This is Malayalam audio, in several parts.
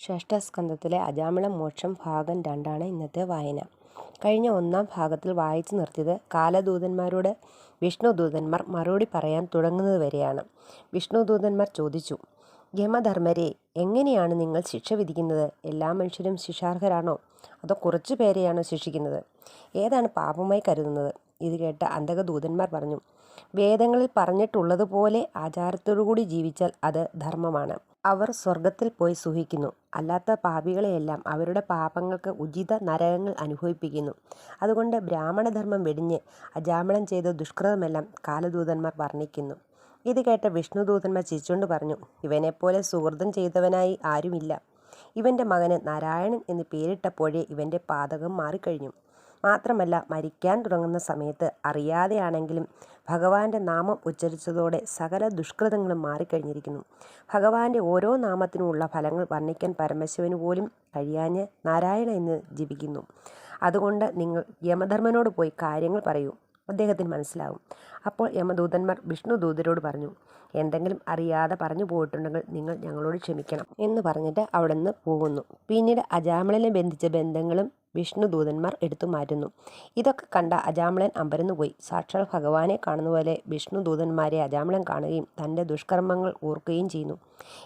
ഷഷ്ഠസ്കന്ധത്തിലെ അജാമിളം മോക്ഷം ഭാഗം രണ്ടാണ് ഇന്നത്തെ വായന. കഴിഞ്ഞ ഒന്നാം ഭാഗത്തിൽ വായിച്ചു നിർത്തിയത് കാലദൂതന്മാരോട് വിഷ്ണുദൂതന്മാർ മറുപടി പറയാൻ തുടങ്ങുന്നത് വരെയാണ് വിഷ്ണുദൂതന്മാർ ചോദിച്ചു: യമധർമ്മരെ എങ്ങനെയാണ് നിങ്ങൾ ശിക്ഷ വിധിക്കുന്നത്? എല്ലാ മനുഷ്യരും ശിക്ഷാർഹരാണോ? അതോ കുറച്ചു പേരെയാണോ ശിക്ഷിക്കുന്നത്? ഏതാണ് പാപമായി കരുതുന്നത്? ഇത് കേട്ട അന്തകദൂതന്മാർ പറഞ്ഞു: വേദങ്ങളിൽ പറഞ്ഞിട്ടുള്ളതുപോലെ ആചാരത്തോടുകൂടി ജീവിച്ചാൽ അത് ധർമ്മമാണ്. അവർ സ്വർഗത്തിൽ പോയി സുഖിക്കുന്നു. അല്ലാത്ത പാപികളെയെല്ലാം അവരുടെ പാപങ്ങൾക്ക് ഉചിത നരകങ്ങൾ അനുഭവിപ്പിക്കുന്നു. അതുകൊണ്ട് ബ്രാഹ്മണധർമ്മം വെടിഞ്ഞ് അജാമണം ചെയ്ത ദുഷ്കൃതമെല്ലാം കാലദൂതന്മാർ വർണിക്കുന്നു. ഇത് കേട്ട വിഷ്ണുദൂതന്മാർ ചിരിച്ചുകൊണ്ട് പറഞ്ഞു: ഇവനെപ്പോലെ സുഹൃതം ചെയ്തവനായി ആരുമില്ല. ഇവന്റെ മകന് നാരായണൻ എന്ന് പേരിട്ടപ്പോഴേ ഇവന്റെ പാതകം മാറിക്കഴിഞ്ഞു. മാത്രമല്ല മരിക്കാൻ തുടങ്ങുന്ന സമയത്ത് അറിയാതെയാണെങ്കിലും ഭഗവാന്റെ നാമം ഉച്ചരിച്ചതോടെ സകല ദുഷ്കൃതങ്ങളും മാറിക്കഴിഞ്ഞിരിക്കുന്നു. ഭഗവാന്റെ ഓരോ നാമത്തിനുമുള്ള ഫലങ്ങൾ വർണിക്കാൻ പരമശിവന് പോലും കഴിയാഞ്ഞ് നാരായണ എന്ന് ജപിക്കുന്നു. അതുകൊണ്ട് നിങ്ങൾ യമധർമ്മനോട് പോയി കാര്യങ്ങൾ പറയൂ. അദ്ദേഹത്തിന് മനസ്സിലാവും അപ്പോൾ യമദൂതന്മാർ വിഷ്ണുദൂതരോട് പറഞ്ഞു: എന്തെങ്കിലും അറിയാതെ പറഞ്ഞു പോയിട്ടുണ്ടെങ്കിൽ നിങ്ങൾ ഞങ്ങളോട് ക്ഷമിക്കണം എന്ന് പറഞ്ഞിട്ട് അവിടുന്ന് പോകുന്നു. പിന്നീട് അജാമളനെ ബന്ധിച്ച ബന്ധങ്ങളും വിഷ്ണുദൂതന്മാർ എടുത്തു മാറ്റുന്നു. ഇതൊക്കെ കണ്ട അജാമളൻ അമ്പരന്നു പോയി സാക്ഷാൽ ഭഗവാനെ കാണുന്ന പോലെ വിഷ്ണു വിഷ്ണുദൂതന്മാരെ അജാമളൻ കാണുകയും തന്റെ ദുഷ്കർമ്മങ്ങൾ ഓർക്കുകയും ചെയ്യുന്നു.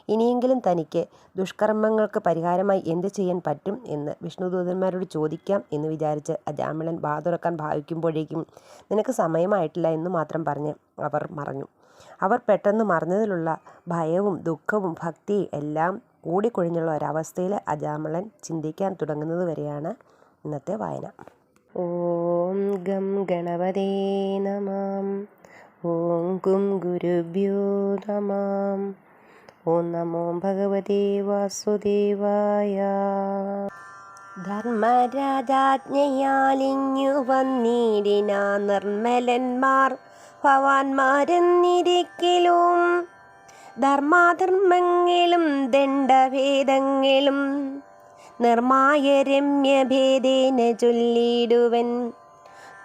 ഇനിയെങ്കിലും തനിക്ക് ദുഷ്കർമ്മങ്ങൾക്ക് പരിഹാരമായി എന്ത് ചെയ്യാൻ പറ്റും എന്ന് വിഷ്ണുദൂതന്മാരോട് ചോദിക്കാം എന്ന് വിചാരിച്ച് അജാമളൻ വാതുറക്കാൻ ഭാവിക്കുമ്പോഴേക്കും നിനക്ക് സമയമായിട്ടില്ല എന്ന് മാത്രം പറഞ്ഞ് അവർ മറഞ്ഞു. അവർ പെട്ടെന്ന് മറന്നതിലുള്ള ഭയവും ദുഃഖവും ഭക്തി എല്ലാം കൂടിക്കൊഴിഞ്ഞുള്ള ഒരവസ്ഥയിൽ അജാമളൻ ചിന്തിക്കാൻ തുടങ്ങുന്നത് വരെയാണ് ഇന്നത്തെ വായന. ഓം ഗം ഗണപതേ നമാം. ഓം ഗും ഗുരുഭ്യോ നമാം. ഓം നമോ ഭഗവതേ വാസുദേവായ. ധർമ്മരാജാജ്ഞയാലിഞ്ഞു വന്നീടിനാ നിർമ്മലന്മാർ. ഭവാന്മാരെന്നിരിക്കിലും ധർമാധർമ്മങ്ങളും ദണ്ഡഭേദങ്ങളും നിർമായ രമ്യഭേദേന ചൊല്ലിടുവൻ.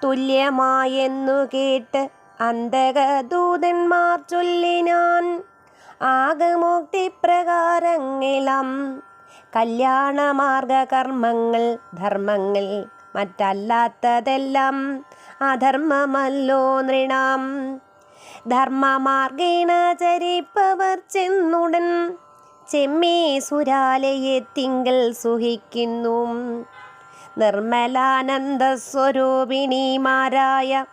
തുല്യമായെന്നു കേട്ട് അന്തകദൂതന്മാർ ചൊല്ലിനാൻ ആഗമോക്തിപ്രകാരങ്ങളം കല്യാണമാർഗകർമ്മങ്ങൾ ധർമ്മങ്ങൾ മറ്റല്ലാത്തതെല്ലാം അധർമ്മമല്ലോ നൃണാം ധർമ്മമാർഗേണ ചരിപ്പവർ ചെന്നുടൻ. ചെമ്മേ സുരാലയത്തിങ്കൽ നിർമ്മലാനന്ദ സ്വരൂപിണിമാരായ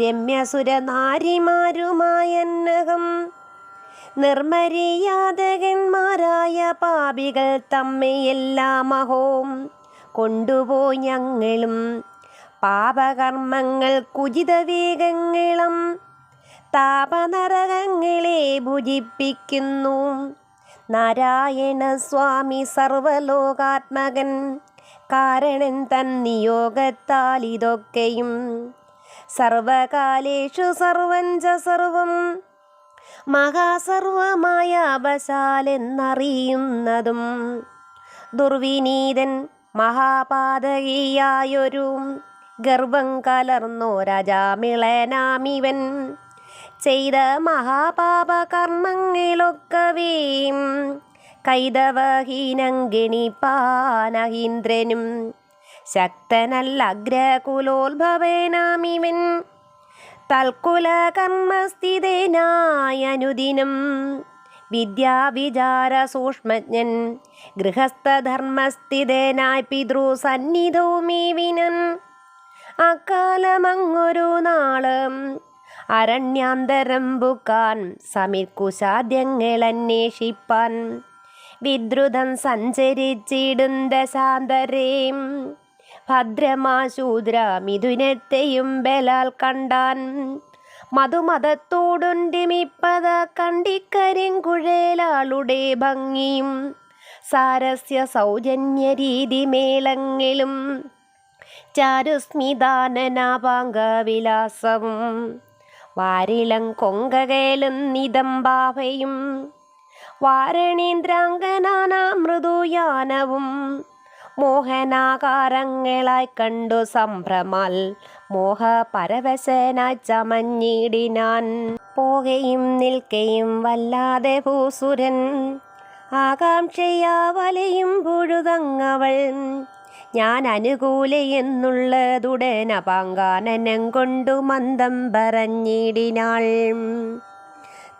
രമ്യസുരനാരിമാരുമായന്നകം നിർമ്മര്യാതകന്മാരായ പാപികൾ തമ്മെയെല്ലാം അഹോം കൊണ്ടുപോയി ഞങ്ങളും പാപകർമ്മങ്ങൾക്കുചിതവേഗങ്ങളും താപനരകങ്ങളെ ഭുജിപ്പിക്കുന്നു. നാരായണ സ്വാമി സർവലോകാത്മകൻ കാരണൻ തൻ നിയോഗത്താൽ ഇതൊക്കെയും സർവകാലേഷു സർവഞ്ച സർവം മഹാസർവമായ അവശാലെന്നറിയുന്നതും ദുർവിനീതൻ മഹാപാതകിയായൊരു ഗർഭം കലർന്നോരജാമിളനാമിവൻ ചെയ്ത മഹാപാപ മഹാപാപകർമ്മങ്ങളൊക്കവേയും കൈതവഹീനങ്കിണിപ്പാനഹീന്ദ്രനും ശക്തനല്ല അഗ്രകുലോത്ഭവനാമിവൻ. തൽക്കുലകർമ്മസ്ഥിതനായനുദിനം വിദ്യാവിചാര സൂക്ഷ്മജ്ഞൻ ഗൃഹസ്ഥധർമ്മസ്ഥിതനായി പിതൃസന്നിധൗമീവിനൻ. അക്കാലമങ്ങൊരു നാൾ. അരണ്യാന്തരം പുക്കാൻ സമിർക്കുശാദ്യങ്ങളന്വേഷിപ്പാൻ വിദ്രുതം സഞ്ചരിച്ചിടും ദശാന്തരേം ഭദ്രമാശൂദ്ര മിഥുനത്തെയും ബലാൽ കണ്ടാൻ മധുമതത്തോടുണ്ടിമിപ്പത കണ്ടിക്കരിങ്കുഴേലാളുടെ ഭംഗിയും സാരസ്യ സൗജന്യ രീതിമേളങ്ങളും ചാരുസ്മിതാനനാപാംഗവിലാസവും വാരിളം കൊങ്കകേലും നിതംബാഭയും വാരണീന്ദ്രാങ്കനാനാ മൃദുയാനവും മോഹനാകാരങ്ങളായി കണ്ടു സംഭ്രമാൽ മോഹ മോഹപരവശനായി ചമഞ്ഞിടിനാൻ. പോകയും നിൽക്കയും വല്ലാതെ ഭൂസുരൻ. ആകാംക്ഷയാവലയും പുഴുതങ്ങവൾ. ഞാൻ അനുകൂല എന്നുള്ളതുടന പാങ്കാനനം കൊണ്ടു മന്ദം പറഞ്ഞിടിനാൾ.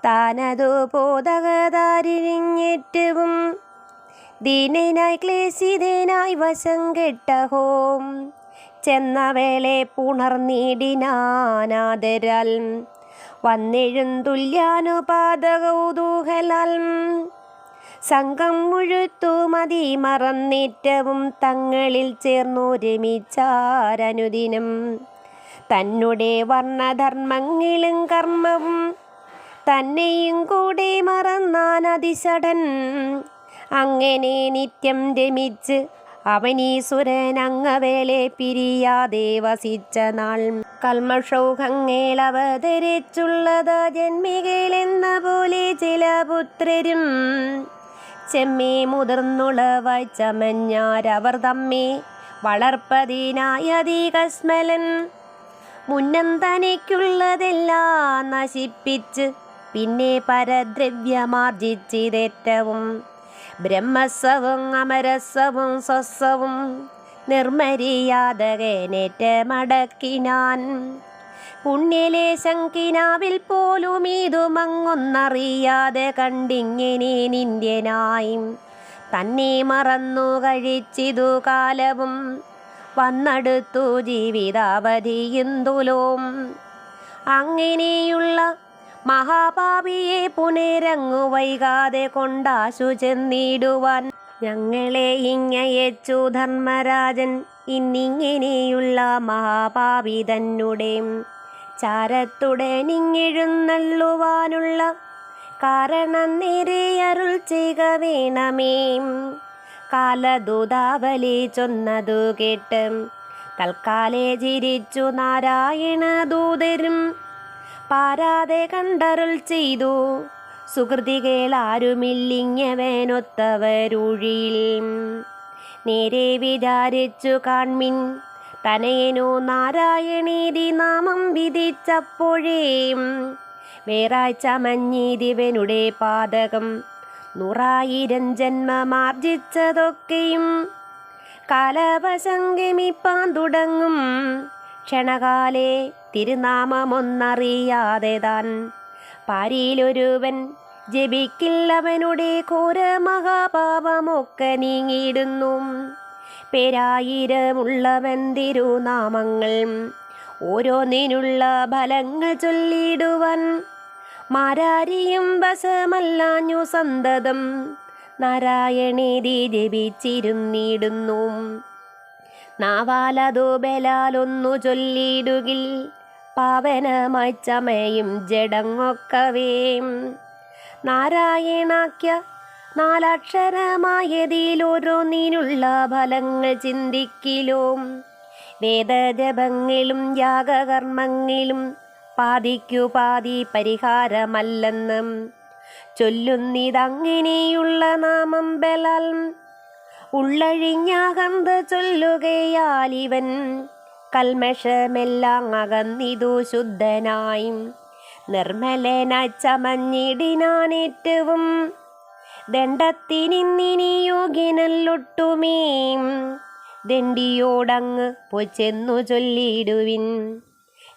താനതു പോതകതാരിഴിഞ്ഞേറ്റവും ദീനനായി ക്ലേശിതനായി വശം കെട്ടഹോം. ചെന്ന വേളെ പുണർനീടിനാനാദരാൽ വന്നെഴുന്തുല്യാനുപാതകൗതൂഹലാൽ സംഘം മുഴുത്തു മതി മറന്നേറ്റവും തങ്ങളിൽ ചേർന്നൊരുമിച്ചാരനുദിനം. തന്നെ വർണധർമ്മങ്ങളും കർമ്മവും തന്നെയും കൂടെ മറന്നാൻ അതിശടൻ. അങ്ങനെ നിത്യം രമിച്ച് അവനീസുരൻ അങ്ങവേളെ പിരിയാതെ വസിച്ച നാൾ. കൽമഷൗഹങ്ങൾ അവതരിച്ചുള്ളത് ജന്മികളെന്ന പോലെ ചില പുത്രരും ചെമ്മേ മുതിർന്നുളവായി ചമഞ്ഞാരവർ തമ്മേ വളർപ്പതിനായ അധികസ്മലൻ മുന്നം തനിക്കുള്ളതെല്ലാം നശിപ്പിച്ച് പിന്നെ പരദ്രവ്യമാർജിച്ചിതേറ്റവും ബ്രഹ്മസ്വവും അമരസ്വവും സ്വസ്വവും നിർമര്യാദകനേറ്റ മടക്കിനാൻ പുണ്യലേശങ്കിനാവിൽ പോലും ഇതുമങ്ങൊന്നറിയാതെ കണ്ടിങ്ങനെ നിന്ദ്യനായി. തന്നെ മറന്നു കഴിച്ചിതു കാലവും വന്നടുത്തു ജീവിതാവധിയുന്തുലോം അങ്ങനെയുള്ള മഹാഭാവിയെ പുനരങ്ങു വൈകാതെ കൊണ്ടാശു ചെന്നിടുവാൻ ഞങ്ങളെ ഇങ്ങയച്ചു ധർമ്മരാജൻ ഇന്നിങ്ങനെയുള്ള മഹാഭാവി തന്നെ ചാരത്തുടനിങ്ങെഴുന്നള്ളുവാനുള്ള കാരണം നിരയരുൾ ചെയ്യുക വേണമേ. കാലദൂതാവലി ചൊന്നതു കേട്ട് തൽക്കാലെ ചിരിച്ചു നാരായണ ദൂതരും പാരാതെ കണ്ടരുൾ ചെയ്തു. സുഹൃതികളാരുമില്ലിങ്ങവനൊത്തവരൂഴിയിൽ നേരെ വിചാരിച്ചു കാൺമിൻ തനയനു നാരായണീതി നാമം വിധിച്ചപ്പോഴേ വേറാഴ്ച മഞ്ഞീതിവനുടെ പാതകം നൂറായിരം ജന്മമാർജിച്ചതൊക്കെയും കാലവശങ്കമിപ്പാൻ തുടങ്ങും. ക്ഷണകാലേ തിരുനാമമൊന്നറിയാതെ താൻ പാരിയിലൊരുവൻ ജപിക്കില്ലവനുടെ ഘോര മഹാപാപമൊക്കെ നീങ്ങിയിടുന്നു. പേരായിരമുള്ളവൻ തിരുനാമങ്ങൾ. ഓരോന്നിനുള്ള ഫലങ്ങൾ ചൊല്ലിടുവൻ. മാരാരിയും വശമല്ലാഞ്ഞു സന്തതം. നാരായണീതി ജപിച്ചിരുന്നിടുന്നു. നാവാലതോ ബലാലൊന്നു ചൊല്ലിടുകിൽ പാവനമായി ചമയും ജഡങ്ങൊക്കവേം നാരായണാക്യ നാലക്ഷരമായതിലോരോന്നിനുള്ള ഫലങ്ങൾ ചിന്തിക്കിലും. വേദജപങ്ങളിലും യാഗകർമ്മങ്ങളിലും പാതിക്കു പാതി പരിഹാരമല്ലെന്നും ചൊല്ലുന്നിതങ്ങനെയുള്ള നാമം ബലാൽ ഉള്ളഴിഞ്ഞകന്ത് ചൊല്ലുകയാൽ ഇവൻ കൽമഷമെല്ലാം അകന്നിതു ശുദ്ധനായും. നിർമ്മലനായി ചമഞ്ഞിടിനാനേറ്റവും ദണ്ഡത്തിനിന്നിനി യോഗ്യനല്ലൊട്ടുമേ ദണ്ഡിയോടങ്ങ് പൊച്ചെന്നു ചെന്നു ചൊല്ലിയിടുവിൻ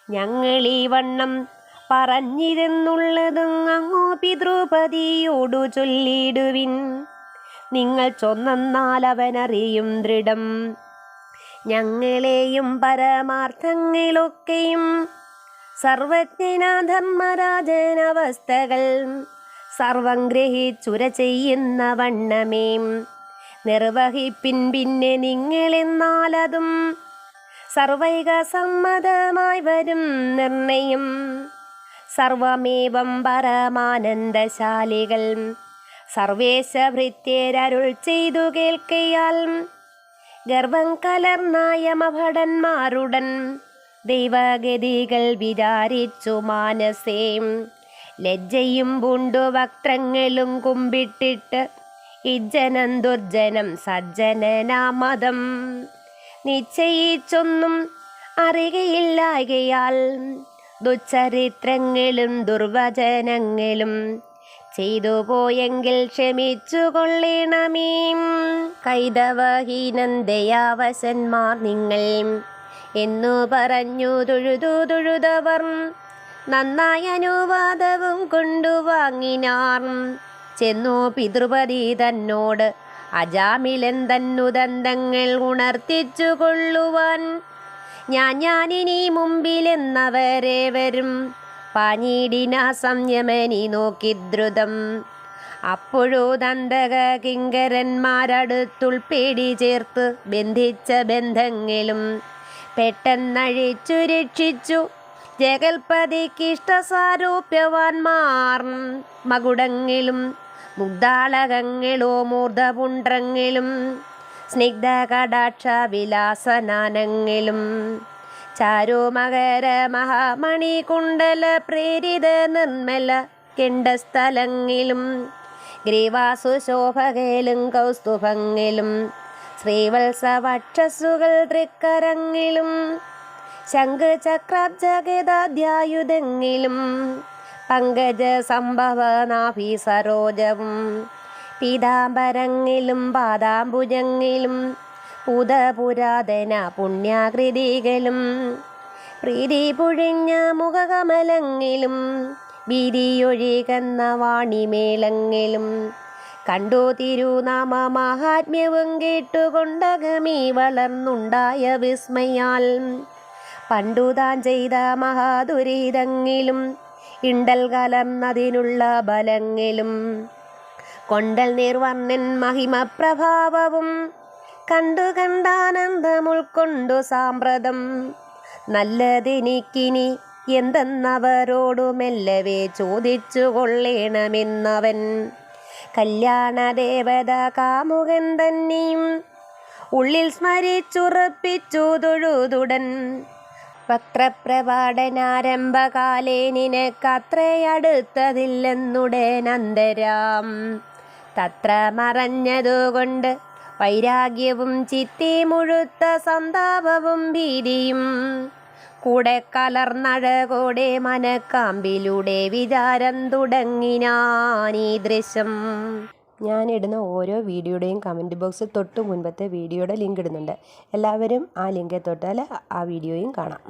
ഞങ്ങളീ വണ്ണം പറഞ്ഞിരുന്നുള്ളതും അങ്ങോ പിതൃപതിയോടു ചൊല്ലിയിടുവിൻ നിങ്ങൾ ചൊന്നാൽ അവനറിയും ദൃഢം. ഞങ്ങളെയും പരമാർത്ഥങ്ങളൊക്കെയും സർവജ്ഞനാധർമ്മരാജനവസ്ഥകൾ. സർവം ഗ്രഹിച്ചുര ചെയ്യുന്ന വണ്ണമേ. നിർവഹിപ്പിൻ പിന്നെ നിങ്ങളെന്നാലതും സർവൈക സമ്മതമായി വരും നിർണയം. സർവമേവം പരമാനന്ദശാലികൾ സർവേശ ഭൃത്യരരുൾ ചെയ്തു കേൾക്കയാൽ ഗർവം കലർന്നായമഭടന്മാരുടൻ ദൈവഗതികൾ വിചാരിച്ചു മാനസേ. ലജ്ജയും പൂണ്ടു വക്ത്രങ്ങളും കുമ്പിട്ടിട്ട് ഇജ്ജനം ദുർജനം സജ്ജനനാമതം. നിശ്ചയിച്ചൊന്നും അറിയയില്ലായകയാൽ ദുച്ചരിത്രങ്ങളും ദുർവചനങ്ങളും ചെയ്തു പോയെങ്കിൽ ക്ഷമിച്ചു കൊള്ളണമേ കൈതവഹീനന്ദയാവശന്മാർ നിങ്ങൾ എന്നു പറഞ്ഞു തൊഴുതു തൊഴുതവർ നന്നായ അനുവാദവും കൊണ്ടുവാങ്ങിനാർ. ചെന്നു പിതൃപതി തന്നോട് അജാമിലൻ തന്നുദന്തങ്ങൾ ഉണർത്തിച്ചു കൊള്ളുവാൻ ഞാൻ ഞാനിനി മുമ്പിലെന്നവരെ വരും. പാഞ്ഞീടിന സംയമനി നോക്കി ദ്രുതം അപ്പോഴോ ദന്തക കിങ്കരന്മാരടുത്തുൾപ്പേടി ചേർത്ത് ബന്ധിച്ച ബന്ധങ്ങളും പെട്ടെന്നഴിച്ചു രക്ഷിച്ചു. ജഗൽപതിക്കിഷ്ടസാരൂപ്യവാന്മാർ മകുടങ്ങളും മുഗ്ധാളകങ്ങളോ മൂർധപുണ്ട്രങ്ങളും സ്നിഗ്ധ കടാക്ഷ വിലാസനാനങ്ങളും ചാരുമകര മഹാമണി കുണ്ടല പ്രേരിത നിർമ്മല കെണ്ട സ്ഥലങ്ങളും ഗ്രീവാസു കൗസ്തുഭങ്ങളും ശ്രീവത്സവക്ഷസുകൾ തൃക്കരങ്ങിലും ശംഖ് ചക്രാബ്ജഗതാധ്യായുധങ്ങളും പങ്കജ സംഭവനാഭി സരോജവും പീതാംബരങ്ങളിലും പാദാംബുജങ്ങളിലും പുതപുരാതന പുണ്യാകൃതികളും പ്രീതി പുഴിഞ്ഞ മുഖകമലങ്ങളിലും ഭീതിയൊഴികന്ന വാണിമേളങ്ങിലും കണ്ടു തിരുനാമ മഹാത്മ്യവും കേട്ടുകൊണ്ടകമീ വളർന്നുണ്ടായ വിസ്മയാൽ പണ്ടു താൻ ചെയ്ത മഹാദുരിതങ്ങിലും ഇണ്ടൽ കലർന്നതിനുള്ള ബലങ്ങിലും കൊണ്ടൽ നിർവർണൻ മഹിമപ്രഭാവവും കണ്ടു കണ്ടാനന്ദം ഉൾക്കൊണ്ടു സാമ്പ്രതം. നല്ലതെനിക്കിനി എന്തെന്നവരോടു മെല്ലവേ ചോദിച്ചു കൊള്ളേണമെന്നവൻ. കല്യാണ ദേവത കാമുകൻ തന്നെയും ഉള്ളിൽ സ്മരിച്ചുറപ്പിച്ചു തൊഴുതുടൻ. പത്രപ്രപാടനാരംഭകാലേ നിനക്കത്രയടുത്തതില്ലെന്നുടനന്തരാം തത്ര മറഞ്ഞതുകൊണ്ട് വൈരാഗ്യവും ചിത്തി മുഴുത്ത സന്താപവും ഭീതിയും കൂടെ കലർന്നഴകോടെ മനക്കാമ്പിലൂടെ വിചാരം തുടങ്ങിനാനീ ദൃശ്യം. ഞാനിടുന്ന ഓരോ വീഡിയോയുടെയും കമന്റ് ബോക്സ് തൊട്ട് മുൻപത്തെ വീഡിയോയുടെ ലിങ്ക് ഇടുന്നുണ്ട്. എല്ലാവരും ആ ലിങ്കെ തൊട്ടാൽ ആ വീഡിയോയും കാണാം.